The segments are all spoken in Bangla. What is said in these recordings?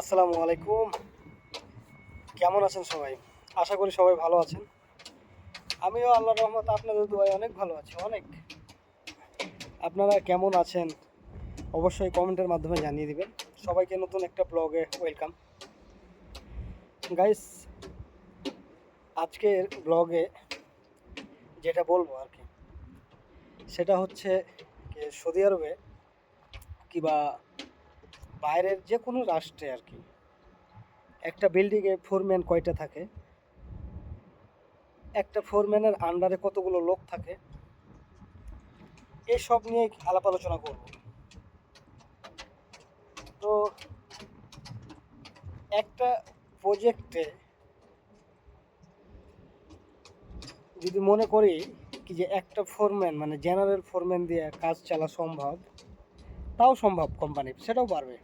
আসসালামু আলাইকুম। কেমন আছেন সবাই? আশা করি সবাই ভালো আছেন। আমিও আল্লাহর রহমত আপনাদের দোয়ায় অনেক ভালো আছি, অনেক। আপনারা কেমন আছেন? অবশ্যই কমেন্টের মাধ্যমে জানিয়ে দিবেন। সবাইকে নতুন একটা ব্লগে ওয়েলকাম। গাইস, আজকের ব্লগে যেটা বলব আর কি, সেটা হচ্ছে সৌদি আরবে কিবা বাইরের যে কোনো রাষ্ট্রে আর কি। একটা বিল্ডিংয়ে ফোরম্যান কয়টা থাকে? একটা ফোরম্যানের আন্ডারে কতগুলো লোক থাকে? এসব নিয়ে আলাপ আলোচনা করব। তো একটা প্রজেক্টে যদি মনে করি কি যে একটা ফোরম্যান মানে জেনারেল ফোরম্যান দিয়ে কাজ চালা সম্ভব তাও সম্ভব কোম্পানি সেটাও পারবে।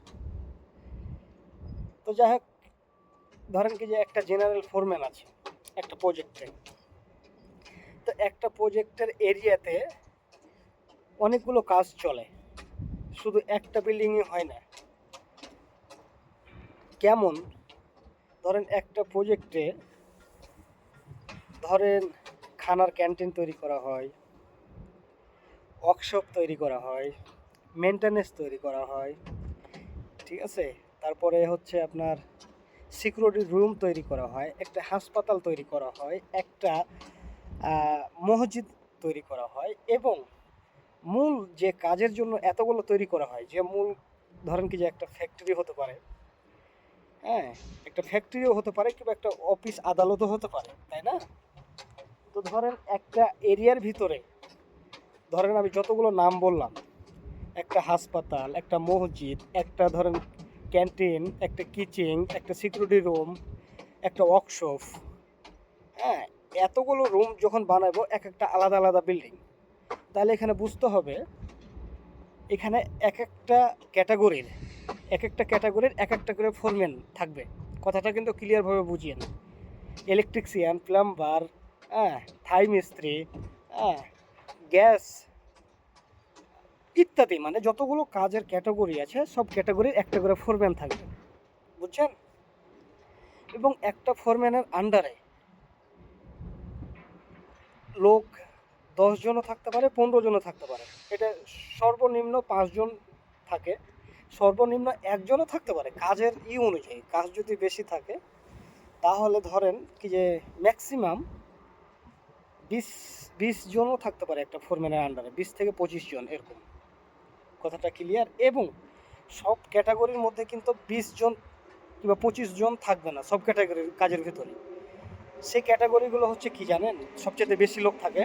তো যাই হোক, ধরেন কি যে একটা জেনারেল ফোরম্যান আছে, একটা প্রজেক্টে তো একটা প্রজেক্টের এরিয়াতে অনেকগুলো কাজ চলে, শুধু একটা বিল্ডিংই হয় না। কেমন? ধরেন একটা প্রজেক্টে ধরেন খানার ক্যান্টিন তৈরি করা হয় ওয়ার্কশপ তৈরি করা হয় মেনটেনেন্স তৈরি করা হয়, ঠিক আছে? তারপরে হচ্ছে আপনার সিকিউরিটি রুম তৈরি করা হয়, একটা হাসপাতাল তৈরি করা হয়, একটা মসজিদ তৈরি করা হয় এবং মূল যে কাজের জন্য এতগুলো তৈরি করা হয়, যে মূল, ধরেন কি যে একটা ফ্যাক্টরি হতে পারে হ্যাঁ? একটা ফ্যাক্টরিও হতে পারে কিংবা একটা অফিস আদালতও হতে পারে, তাই না? তো ধরেন একটা এরিয়ার ভিতরে, ধরেন আমি যতগুলো নাম বললাম একটা হাসপাতাল, একটা মসজিদ, একটা ধরেন ক্যান্টিন, একটা কিচেন, একটা সিকিউরিটি রুম, একটা ওয়ার্কশপ। হ্যাঁ এতগুলো রুম যখন বানাবো, এক একটা আলাদা আলাদা বিল্ডিং। তাহলে এখানে বুঝতে হবে, এখানে এক একটা ক্যাটাগরির, এক একটা ক্যাটাগরির এক একটা করে ফোরম্যান থাকবে। কথাটা কিন্তু ক্লিয়ারভাবে বুঝিয়ে না। ইলেকট্রিশিয়ান, প্লাম্বার হ্যাঁ থাই মিস্ত্রি হ্যাঁ গ্যাস ইত্যাদি মানে যতগুলো কাজের ক্যাটাগরি আছে, সব ক্যাটাগরির একটা করে ফোরম্যান থাকবে। বুঝছেন? এবং একটা ফোরম্যানের আন্ডারে লোক দশ জনও থাকতে পারে, পনেরো জনও থাকতে পারে। এটা সর্বনিম্ন পাঁচজন থাকে, সর্বনিম্ন একজনও থাকতে পারে কাজের ই অনুযায়ী। কাজ যদি বেশি থাকে, তাহলে ধরেন কি যে ম্যাক্সিমাম বিশ বিশ জনও থাকতে পারে একটা ফোরম্যানের আন্ডারে বিশ থেকে পঁচিশ জন এরকম। কথাটা ক্লিয়ার এবং সব ক্যাটাগরির মধ্যে কিন্তু বিশ জন কিংবা পঁচিশ জন থাকবে না সব ক্যাটাগরির কাজের ভিতরে। সেই ক্যাটাগরিগুলো হচ্ছে কি জানেন? সবচেয়ে বেশি লোক থাকে।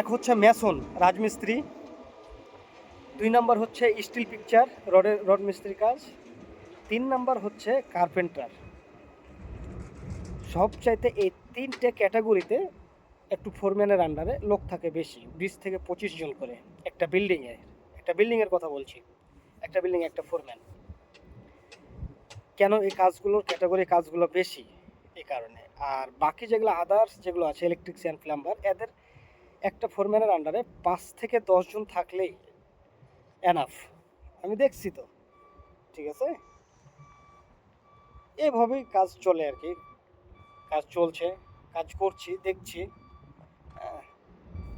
এক হচ্ছে মেসন রাজমিস্ত্রি। দুই নম্বর হচ্ছে স্টিল পিকচার রডের রড মিস্ত্রি কাজ। তিন নম্বর হচ্ছে কার্পেন্টার সবচাইতে এই তিনটে ক্যাটাগরিতে একটু ফোরম্যানের আন্ডারে লোক থাকে বেশি, বিশ থেকে পঁচিশ জন করে একটা বিল্ডিংয়ে একটা বিল্ডিংয়ের কথা বলছি। একটা বিল্ডিং একটা ফোরম্যান কেন এই কাজগুলোর ক্যাটাগরি কাজগুলো বেশি? এই কারণে। আর বাকি যেগুলো আদার্স যেগুলো আছে ইলেকট্রিশিয়ান প্লাম্বার এদের একটা ফোরম্যানের আন্ডারে পাঁচ থেকে দশজন থাকলেই এনাফ আমি দেখছি তো। ঠিক আছে? এইভাবেই কাজ চলে আর কি। কাজ চলছে কাজ করছি দেখছি। আহ,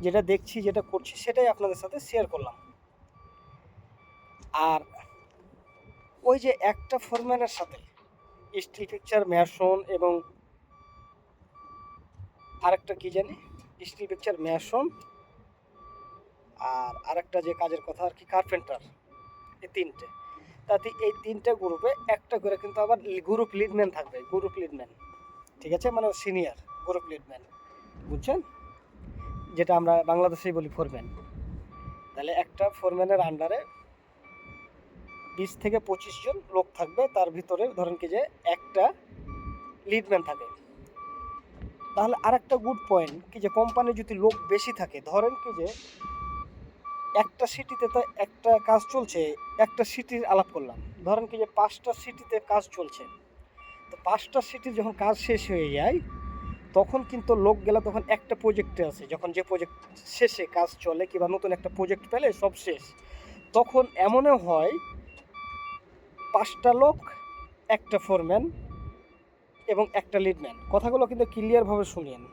যেটা দেখছি যেটা করছি সেটাই আপনাদের সাথে শেয়ার করলাম। আর ওই যে একটা ফোরম্যানের সাথে স্টিল পিকচার ম্যাশন এবং আরেকটা কি জানি? স্টিল পিকচার ম্যাশন আর আরেকটা যে কাজের কথা আর কি কার্পেন্টার এই তিনটে। তাতে এই তিনটে গ্রুপে একটা করে কিন্তু আবার গ্রুপ লিডম্যান থাকবে গ্রুপ লিডম্যান ঠিক আছে? মানে সিনিয়র গ্রুপ লিডম্যান বুঝছেন? যেটা আমরা বাংলাদেশেই বলি ফোরম্যান তাহলে একটা ফোরম্যানের আন্ডারে বিশ থেকে পঁচিশ জন লোক থাকবে। তার ভিতরে ধরেন কি যে একটা লিডম্যান থাকে। তাহলে আরেকটা গুড পয়েন্ট কি যে কোম্পানি যদি লোক বেশি থাকে, ধরেন কি যে একটা সিটিতে তো একটা কাজ চলছে, একটা সিটির আলাপ করলাম। ধরেন কি যে পাঁচটা সিটিতে কাজ চলছে। তো পাঁচটা সিটির যখন কাজ শেষ হয়ে যায়, তখন কিন্তু লোক গেলে তখন একটা প্রজেক্টে আছে। যখন যে প্রজেক্ট শেষে কাজ চলে কিংবা নতুন একটা প্রজেক্ট পেলে সব শেষ। তখন এমনও হয় পাঁচটা লোক, একটা ফোরম্যান এবং একটা লিডম্যান কথাগুলো কিন্তু ক্লিয়ারভাবে শুনিয়েন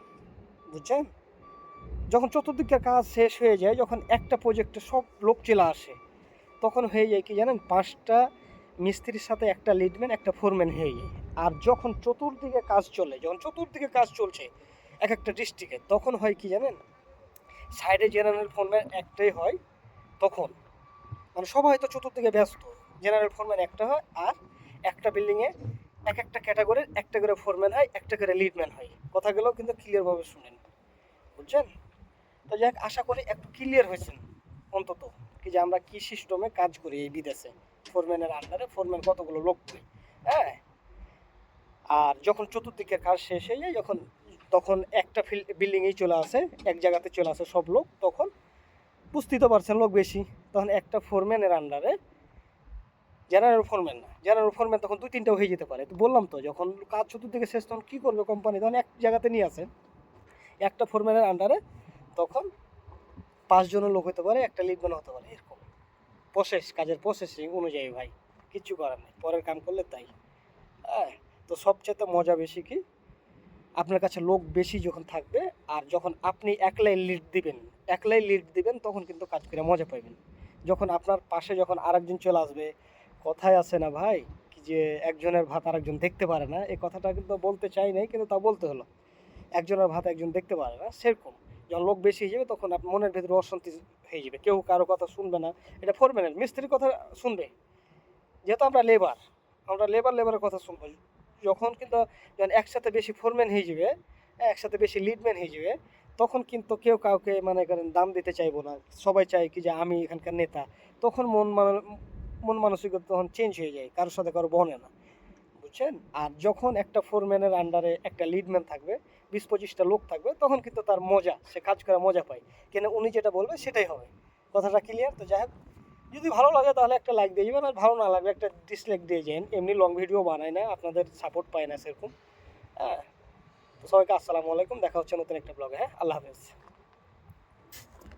বুঝছেন? যখন চতুর্দিকের কাজ শেষ হয়ে যায়, যখন একটা প্রজেক্টে সব লোক চলে আসে, তখন হয়ে যায় কি জানেন? পাঁচটা মিস্ত্রির সাথে একটা লিডম্যান একটা ফোরম্যান হয়ে যায়। আর যখন চতুর্দিকে কাজ চলে, যখন চতুর্দিকে কাজ চলছে এক একটা ডিস্ট্রিক্টে তখন হয় কি জানেন? সাইডে জেনারেল ফোরম্যান একটাই হয়, তখন। মানে সবাই তো চতুর্দিকে ব্যস্ত। জেনারেল ফোরম্যান একটা হয় আর একটা বিল্ডিংয়ে এক একটা ক্যাটাগরির একটা করে ফোরম্যান হয়, একটা করে লিডম্যান হয়। কথাগুলো কিন্তু ক্লিয়ারভাবে শুনেন। বুঝছেন? তো যাক, আশা করি একটু ক্লিয়ার হয়েছেন অন্তত কি যে আমরা কি সিস্টেমে কাজ করি এই বিদেশে। ফোরম্যানের আন্ডারে ফোরম্যান কতগুলো লোক পাই হ্যাঁ? আর যখন চতুর্দিকের কাজ শেষ হয়ে যায়, যখন, তখন একটা বিল্ডিংয়েই চলে আসে, এক জায়গাতে চলে আসে সব লোক, তখন বুঝতেই তো পারছেন লোক বেশি। তখন একটা ফোরম্যানের আন্ডারে জেনারেল ফোরম্যান না। জেনারেল ফোরম্যান তখন দুই তিনটাও হয়ে যেতে পারে। তো বললাম তো, যখন কাজ চতুর্দিকে শেষ, তখন কী করবে কোম্পানি তখন এক জায়গাতে নিয়ে আসে একটা ফোরম্যানের আন্ডারে তখন পাঁচজনের লোক হতে পারে, একটা লিডম্যান হতে পারে, এরকম। প্রসেস কাজের প্রসেসিং অনুযায়ী ভাই, কিচ্ছু করার নেই। পরের কাম করলে তাই। হ্যাঁ তো সবচেয়ে মজা বেশি কি? আপনার কাছে লোক বেশি যখন থাকবে, আর যখন আপনি একলাই লিড দিবেন, একলাই লিড দিবেন, তখন কিন্তু কাজ করে মজা পাইবেন। যখন আপনার পাশে যখন আরেকজন চলে আসবে কথায় আছে না ভাই যে একজনের ভাত আরেকজন দেখতে পারে না, এই কথাটা কিন্তু বলতে চাই নাই, কিন্তু তা বলতে হলো। একজনের ভাত একজন দেখতে পারে না, সেরকম। যখন লোক বেশি হয়ে যাবে, তখন আপনার মনের ভেতরে অশান্তি হয়ে যাবে। কেউ কারও কথা শুনবে না, এটা ফোরম্যানের মিস্ত্রির কথা শুনবে। যেহেতু আমরা লেবার আমরা লেবার লেবারের কথা শুনব। যখন কিন্তু যখন একসাথে বেশি ফোরম্যান হয়ে যাবে একসাথে বেশি লিডম্যান হয়ে যাবে, তখন কিন্তু কেউ কাউকে মানে করেন, দাম দিতে চাইব না। সবাই চায় কি যে আমি এখানকার নেতা। তখন মন মান- মন মানসিকতা তখন চেঞ্জ হয়ে যায়, কারোর সাথে কারও বনে না। বুঝছেন? আর যখন একটা ফোরম্যানের আন্ডারে একটা লিডম্যান থাকবে, বিশ পঁচিশটা লোক থাকবে, তখন কিন্তু তার মজা, সে কাজ করে মজা পায়। কেন উনি যেটা বলবে সেটাই হবে। কথাটা ক্লিয়ার তো যাই হোক, যদি ভালো লাগে তাহলে একটা লাইক দিয়ে যাবেন আর ভালো না লাগলে একটা ডিসলাইক দিয়ে যান। এমনি লং ভিডিও বানায় না, আপনাদের সাপোর্ট পায় না সেরকম। হ্যাঁ? তো সবাইকে আসসালামু আলাইকুম, দেখা হচ্ছে নতুন একটা ব্লগে হ্যাঁ? আল্লাহ হাফেজ।